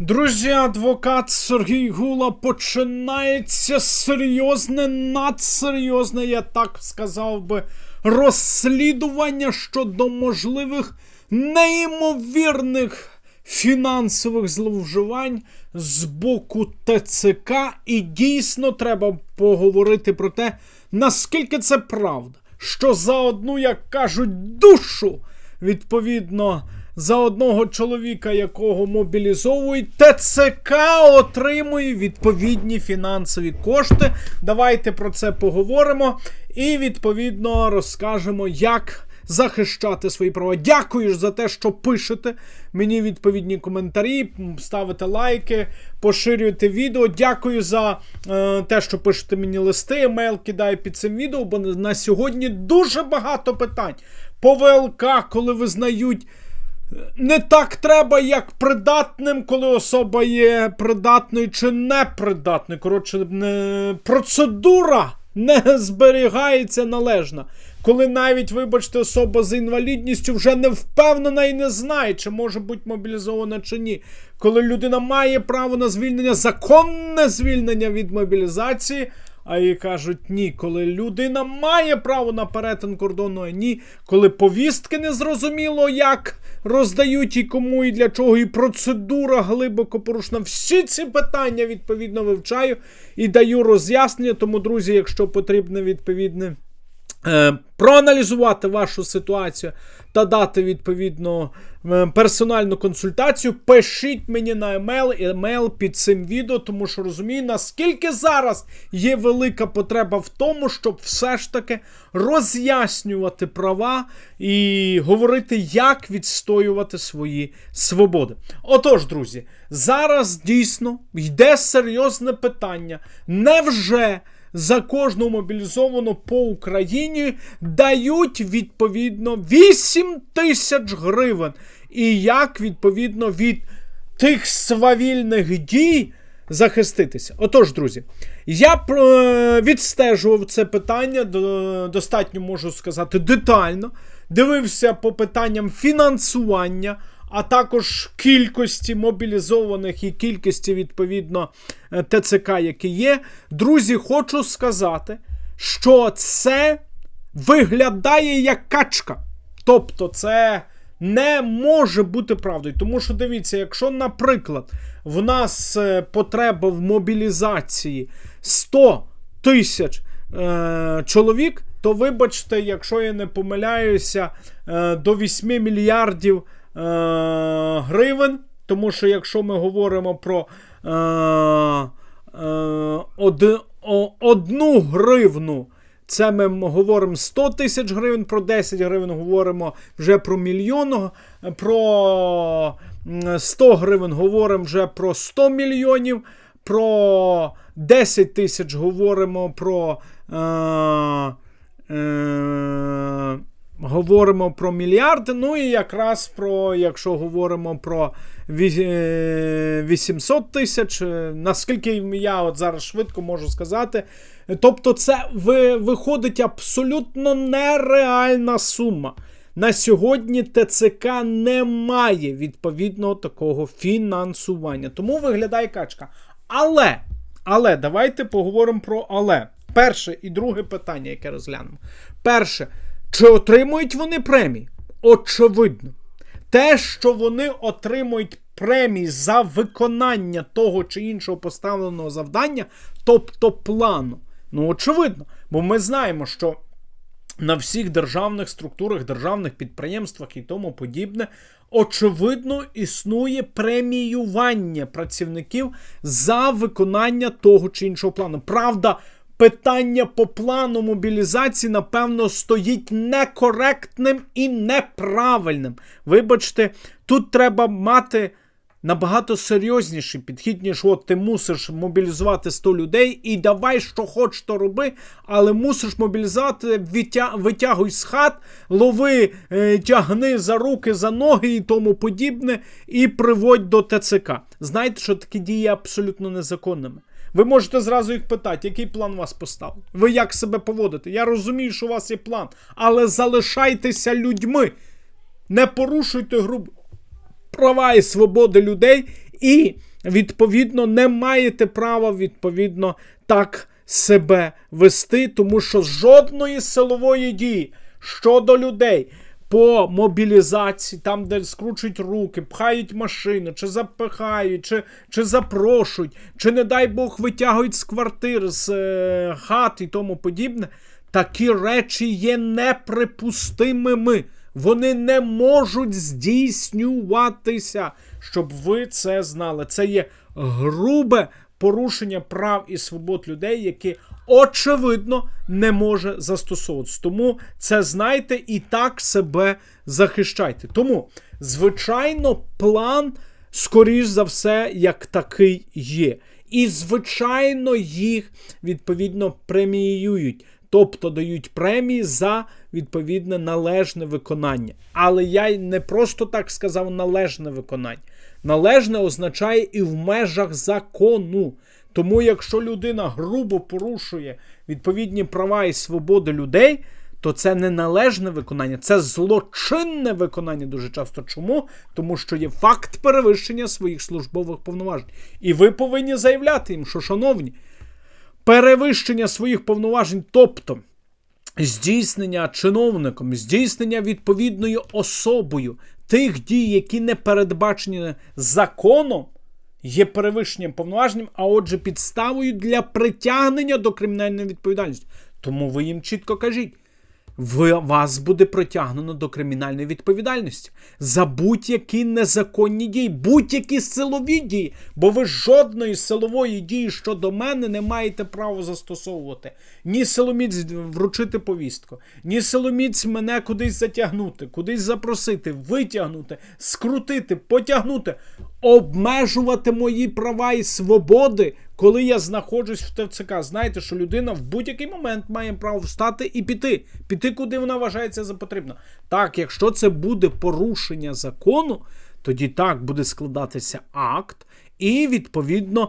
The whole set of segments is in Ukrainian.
Друзі, адвокат Сергій Гула починається серйозне, надсерйозне, я так сказав би, розслідування щодо можливих неймовірних фінансових зловживань з боку ТЦК. І дійсно треба поговорити про те, наскільки це правда, що за одну, як кажуть, душу відповідно. За одного чоловіка, якого мобілізовують, ТЦК отримує відповідні фінансові кошти. Давайте про це поговоримо і відповідно розкажемо, як захищати свої права. Дякую за те, що пишете мені відповідні коментарі, ставите лайки, поширюєте відео. Дякую за е, те, що пишете мені листи, емейл кидаю під цим відео, бо на сьогодні дуже багато питань. По ВЛК, коли визнають. Не так треба, як придатним, коли особа є придатною чи непридатною. Коротше, не... процедура не зберігається належно. Коли навіть, вибачте, особа з інвалідністю вже не впевнена і не знає, чи може бути мобілізована чи ні. Коли людина має право на звільнення, законне звільнення від мобілізації. А їй кажуть ні, коли людина має право на перетин кордону, а ні, коли повістки не зрозуміло, як роздають і кому, і для чого, і процедура глибоко порушена. Всі ці питання відповідно вивчаю і даю роз'яснення. Тому, друзі, якщо потрібне відповідне. Е, проаналізувати вашу ситуацію та дати відповідно е, персональну консультацію, пишіть мені на емейл, емейл під цим відео, тому що розумію, наскільки зараз є велика потреба в тому, щоб все ж таки роз'яснювати права і говорити, як відстоювати свої свободи. Отож, друзі, зараз дійсно йде серйозне питання. Невже? За кожну мобілізовану по Україні дають відповідно 8 тисяч гривень. І як відповідно від тих свавільних дій захиститися. Отож, друзі, я е, відстежував це питання достатньо можу сказати детально. Дивився по питанням фінансування а також кількості мобілізованих і кількості, відповідно, е, ТЦК, які є. Друзі, хочу сказати, що це виглядає як качка. Тобто, це не може бути правдою. Тому що дивіться, якщо, наприклад, в нас е, потреба в мобілізації 100 тисяч е, чоловік, то вибачте, якщо я не помиляюся, е, до 8 мільярдів. Е, гривень. Тому що якщо ми говоримо про е, е, од, о, одну гривну, це ми говоримо 100 тисяч гривень, про 10 гривень говоримо вже про мільйон, про 100 гривень говоримо вже про 100 мільйонів, про 10 тисяч говоримо про. Е, е, Говоримо про мільярди. Ну і якраз про, якщо говоримо про 800 е, тисяч, е, наскільки я от зараз швидко можу сказати. Тобто, це виходить абсолютно нереальна сума. На сьогодні ТЦК не має відповідного такого фінансування. Тому виглядає качка. Але, але, давайте поговоримо про але. Перше і друге питання, яке розглянемо. Перше. Чи отримують вони премії? Очевидно. Те, що вони отримують премії за виконання того чи іншого поставленого завдання, тобто плану. Ну, очевидно. Бо ми знаємо, що на всіх державних структурах, державних підприємствах і тому подібне, очевидно, існує преміювання працівників за виконання того чи іншого плану. Правда питання по плану мобілізації, напевно, стоїть некоректним і неправильним. Вибачте, тут треба мати. Набагато серйозніший підхід, ніж от ти мусиш мобілізувати 100 людей і давай, що хочеш, то роби, але мусиш мобілізувати, витягуй з хат, лови, е, тягни за руки, за ноги і тому подібне, і приводь до ТЦК. Знаєте, що такі дії абсолютно незаконними. Ви можете зразу їх питати, який план вас поставив? Ви як себе поводите? Я розумію, що у вас є план, але залишайтеся людьми. Не порушуйте грубо права і свободи людей і відповідно, не маєте права, відповідно, так себе вести, тому що жодної силової дії щодо людей по мобілізації, там, де скручують руки, пхають машину, чи запихають, чи, чи запрошують, чи, не дай Бог, витягують з квартир, з е, хат і тому подібне. Такі речі є неприпустимими. Вони не можуть здійснюватися, щоб ви це знали. Це є грубе порушення прав і свобод людей, які очевидно не може застосовуватися. Тому це знайте і так себе захищайте. Тому, звичайно, план, скоріш за все, як такий є. І, звичайно, їх відповідно преміюють. Тобто дають премії за відповідне належне виконання. Але я не просто так сказав належне виконання. Належне означає і в межах закону. Тому, якщо людина грубо порушує відповідні права і свободи людей, то це не належне виконання, це злочинне виконання дуже часто. Чому? Тому що є факт перевищення своїх службових повноважень. І ви повинні заявляти їм, що, шановні, перевищення своїх повноважень, тобто здійснення чиновником, здійснення відповідною особою тих дій, які не передбачені законом, є перевищенням повноважень, а отже, підставою для притягнення до кримінальної відповідальності. Тому ви їм чітко кажіть. Вас буде притягнено до кримінальної відповідальності за будь-які незаконні дії, будь-які силові дії, бо ви жодної силової дії щодо мене не маєте права застосовувати. Ні силоміць вручити повістку, ні силоміць мене кудись затягнути, кудись запросити, витягнути, скрутити, потягнути, обмежувати мої права і свободи. Коли я знаходжусь в ТЦК, знаєте, що людина в будь-який момент має право встати і піти, піти, куди вона вважається за потрібно. Так, якщо це буде порушення закону, тоді так буде складатися акт, і відповідно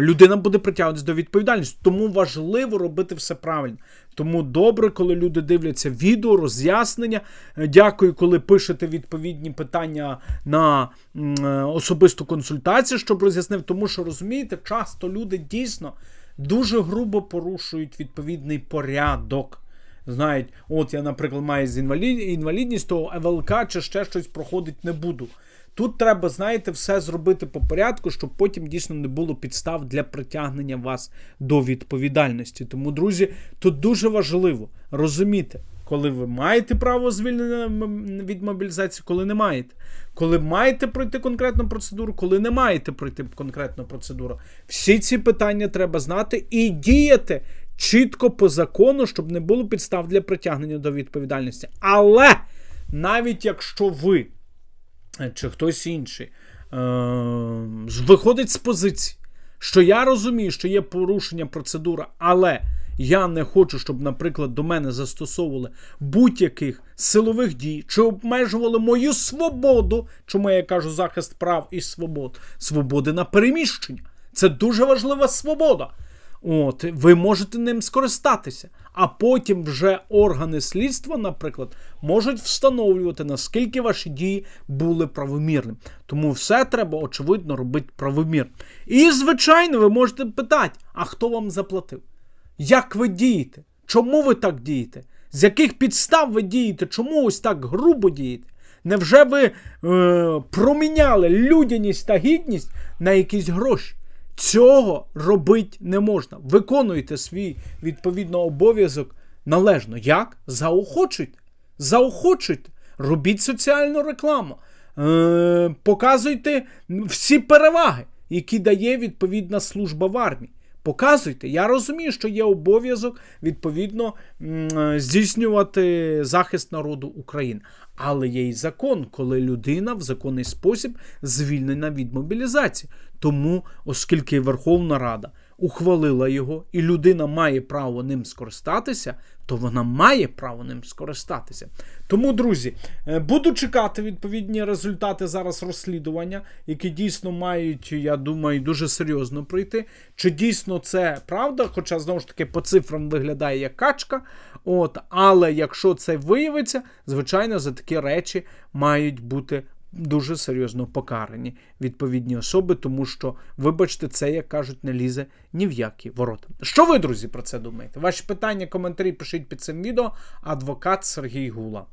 людина буде притягнутися до відповідальності. Тому важливо робити все правильно. Тому добре, коли люди дивляться відео, роз'яснення. Дякую, коли пишете відповідні питання на особисту консультацію, щоб роз'яснив. Тому що розумієте, часто люди дійсно дуже грубо порушують відповідний порядок. Знають, от я, наприклад, маю з інвалідність, то ВЛК чи ще щось проходить не буду. Тут треба, знаєте, все зробити по порядку, щоб потім дійсно не було підстав для притягнення вас до відповідальності. Тому, друзі, тут дуже важливо розуміти, коли ви маєте право звільнення від мобілізації, коли не маєте. Коли маєте пройти конкретну процедуру, коли не маєте пройти конкретну процедуру. Всі ці питання треба знати і діяти чітко по закону, щоб не було підстав для притягнення до відповідальності. Але навіть якщо ви чи хтось інший е, виходить з позиції, що я розумію, що є порушення процедури, але я не хочу, щоб, наприклад, до мене застосовували будь-яких силових дій, чи обмежували мою свободу, чому я кажу захист прав і свобод, свободи на переміщення. Це дуже важлива свобода. От, Ви можете ним скористатися, а потім вже органи слідства, наприклад, можуть встановлювати, наскільки ваші дії були правомірними. Тому все треба, очевидно, робити правомірно. І, звичайно, ви можете питати, а хто вам заплатив? Як ви дієте? Чому ви так дієте? З яких підстав ви дієте? Чому ось так грубо дієте? Невже ви е, проміняли людяність та гідність на якісь гроші? Цього робити не можна. Виконуйте свій відповідно обов'язок належно. Як? Заохочуйте. Заохочуйте. Робіть соціальну рекламу. Е, Показуйте всі переваги, які дає відповідна служба в армії. Показуйте. Я розумію, що є обов'язок відповідно здійснювати захист народу України. Але є й закон, коли людина в законний спосіб звільнена від мобілізації. Тому, оскільки Верховна Рада ухвалила його, і людина має право ним скористатися, то вона має право ним скористатися. Тому, друзі, е, буду чекати відповідні результати зараз розслідування, які дійсно мають, я думаю, дуже серйозно прийти. Чи дійсно це правда? Хоча, знову ж таки, по цифрам виглядає як качка. От, Але якщо це виявиться, звичайно, за такі речі мають бути дуже серйозно покарані відповідні особи, тому що, вибачте, це, як кажуть, не лізе ні в які ворота. Що ви, друзі, про це думаєте? Ваші питання, коментарі пишіть під цим відео. Адвокат Сергій Гула.